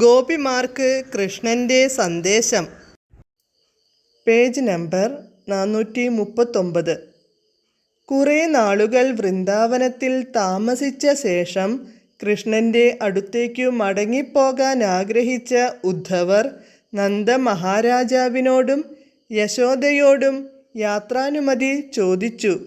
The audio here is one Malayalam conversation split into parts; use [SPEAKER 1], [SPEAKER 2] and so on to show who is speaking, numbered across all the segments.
[SPEAKER 1] ഗോപിമാർക്ക് കൃഷ്ണന്റെ സന്ദേശം. പേജ് നമ്പർ നാനൂറ്റി മുപ്പത്തൊമ്പത് കുറേ നാളുകൾ വൃന്ദാവനത്തിൽ താമസിച്ച ശേഷം കൃഷ്ണന്റെ അടുത്തേക്കു മടങ്ങിപ്പോകാൻ ആഗ്രഹിച്ച ഉദ്ധവർ നന്ദ മഹാരാജാവിനോടും യശോദയോടും യാത്രാനുമതി ചോദിച്ചു.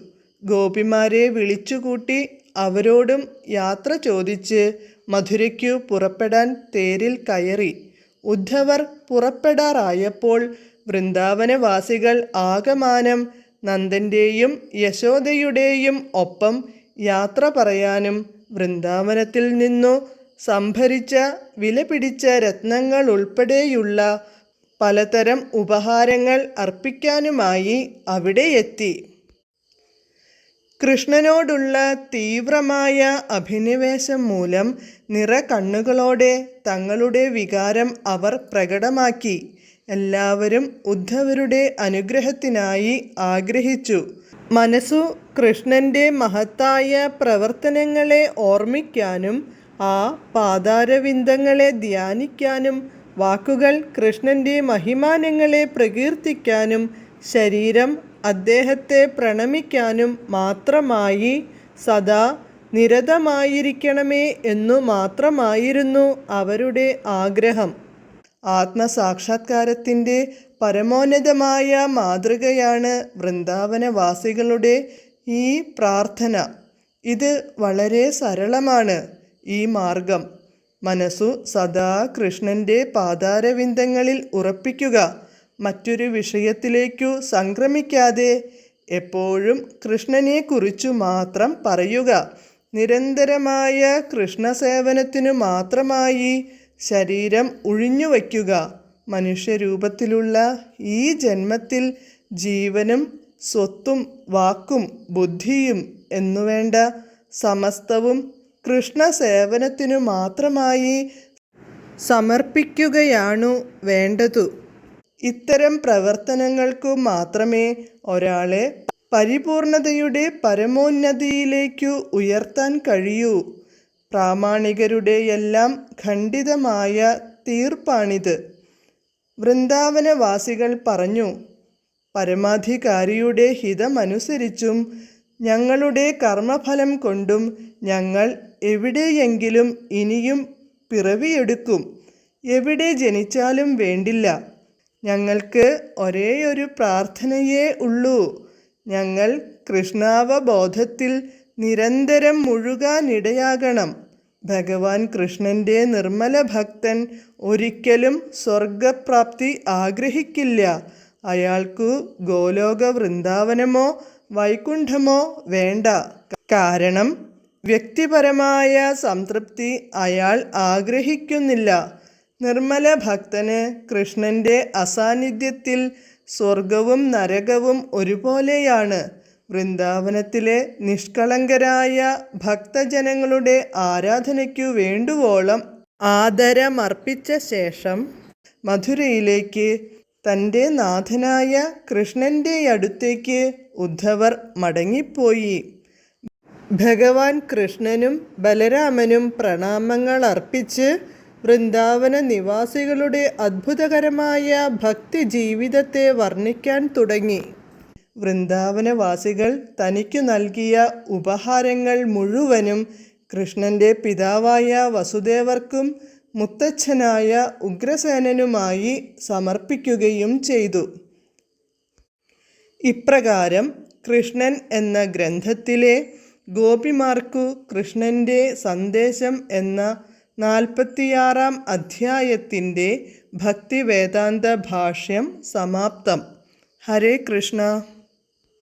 [SPEAKER 1] ഗോപിമാരെ വിളിച്ചുകൂട്ടി അവരോടും യാത്ര ചോദിച്ച് മധുരയ്ക്കു പുറപ്പെടാൻ തേരിൽ കയറി. ഉദ്ധവർ പുറപ്പെടാറായപ്പോൾ വൃന്ദാവനവാസികൾ ആകമാനം നന്ദന്റെയും യശോദയുടെയും ഒപ്പം യാത്ര പറയാനും വൃന്ദാവനത്തിൽ നിന്നു സംഭരിച്ച വിലപിടിച്ച രത്നങ്ങൾ ഉൾപ്പെടെയുള്ള പലതരം ഉപഹാരങ്ങൾ അർപ്പിക്കാനുമായി അവിടെ എത്തി. കൃഷ്ണനോടുള്ള തീവ്രമായ അഭിനിവേശം മൂലം നിറ കണ്ണുകളോടെ തങ്ങളുടെ വികാരം അവർ പ്രകടമാക്കി. എല്ലാവരും ഉദ്ധവരുടെ അനുഗ്രഹത്തിനായി ആഗ്രഹിച്ചു. മനസ്സു കൃഷ്ണന്റെ മഹത്തായ പ്രവർത്തനങ്ങളെ ഓർമ്മിക്കാനും ആ പാതാരവിന്ദങ്ങളെ ധ്യാനിക്കാനും വാക്കുകൾ കൃഷ്ണന്റെ മഹിമാനങ്ങളെ പ്രകീർത്തിക്കാനും ശരീരം അദ്ദേഹത്തെ പ്രണമിക്കാനും മാത്രമായി സദാ നിരതമായിരിക്കണമേ എന്നു മാത്രമായിരുന്നു അവരുടെ ആഗ്രഹം. ആത്മസാക്ഷാത്കാരത്തിന്റെ പരമോന്നതമായ മാതൃകയാണ് വൃന്ദാവനവാസികളുടെ ഈ പ്രാർത്ഥന. ഇത് വളരെ സരളമാണ് ഈ മാർഗം. മനസ്സു സദാ കൃഷ്ണന്റെ പാതാരവിന്ദങ്ങളിൽ ഉറപ്പിക്കുക. മറ്റൊരു വിഷയത്തിലേക്കു സംക്രമിക്കാതെ എപ്പോഴും കൃഷ്ണനെക്കുറിച്ചു മാത്രം പറയുക. നിരന്തരമായ കൃഷ്ണസേവനത്തിനു മാത്രമായി ശരീരം ഒഴിഞ്ഞുവയ്ക്കുക മനുഷ്യരൂപത്തിലുള്ള ഈ ജന്മത്തിൽ ജീവനും സ്വത്തും വാക്കും ബുദ്ധിയും എന്നുവേണ്ട സമസ്തവും കൃഷ്ണസേവനത്തിനു മാത്രമായി സമർപ്പിക്കുകയാണു വേണ്ടതു. ഇത്തരം പ്രവർത്തനങ്ങൾക്കു മാത്രമേ ഒരാളെ പരിപൂർണതയുടെ പരമോന്നതിയിലേക്കു ഉയർത്താൻ കഴിയൂ. പ്രാമാണികരുടെയെല്ലാം ഖണ്ഡിതമായ തീർപ്പാണിത്. വൃന്ദാവനവാസികൾ പറഞ്ഞു പരമാധികാരിയുടെ ഹിതമനുസരിച്ചും ഞങ്ങളുടെ കർമ്മഫലം കൊണ്ടും ഞങ്ങൾ എവിടെയെങ്കിലും ഇനിയും പിറവിയെടുക്കും. എവിടെ ജനിച്ചാലും വേണ്ടില്ല. ഞങ്ങൾക്ക് ഒരേയൊരു പ്രാർത്ഥനയേ ഉള്ളൂ. ഞങ്ങൾ കൃഷ്ണാവബോധത്തിൽ നിരന്തരം മുഴുകാനിടയാകണം. ഭഗവാൻ കൃഷ്ണന്റെ നിർമ്മല ഭക്തൻ ഒരിക്കലും സ്വർഗപ്രാപ്തി ആഗ്രഹിക്കില്ല. അയാൾക്കു ഗോലോക വൃന്ദാവനമോ വൈകുണ്ഠമോ വേണ്ട. കാരണം വ്യക്തിപരമായ സംതൃപ്തി അയാൾ ആഗ്രഹിക്കുന്നില്ല. നിർമ്മല ഭക്തന് കൃഷ്ണന്റെ അസാന്നിധ്യത്തിൽ സ്വർഗവും നരകവും ഒരുപോലെയാണ്. വൃന്ദാവനത്തിലെ നിഷ്കളങ്കരായ ഭക്തജനങ്ങളുടെ ആരാധനയ്ക്കു വേണ്ടുവോളം ആദരമർപ്പിച്ച ശേഷം മധുരയിലേക്ക് തന്റെ നാഥനായ കൃഷ്ണന്റെ അടുത്തേക്ക് ഉദ്ധവർ മടങ്ങിപ്പോയി. ഭഗവാൻ കൃഷ്ണനും ബലരാമനും പ്രണാമങ്ങൾ അർപ്പിച്ച് വൃന്ദാവന നിവാസികളുടെ അത്ഭുതകരമായ ഭക്തി ജീവിതത്തെ വർണിക്കാൻ തുടങ്ങി. വൃന്ദാവനവാസികൾ തനിക്കു നൽകിയ ഉപഹാരങ്ങൾ മുഴുവനും കൃഷ്ണന്റെ പിതാവായ വസുദേവർക്കും മുത്തച്ഛനായ ഉഗ്രസേനനുമായി സമർപ്പിക്കുകയും ചെയ്തു. ഇപ്രകാരം കൃഷ്ണൻ എന്ന ഗ്രന്ഥത്തിലെ ഗോപിമാർക്കു കൃഷ്ണന്റെ സന്ദേശം എന്ന നാൽപ്പത്തിയാറാം അധ്യായത്തിന്റെ ഭക്തിവേദാന്ത ഭാഷ്യം സമാപ്തം. ഹരേ കൃഷ്ണ.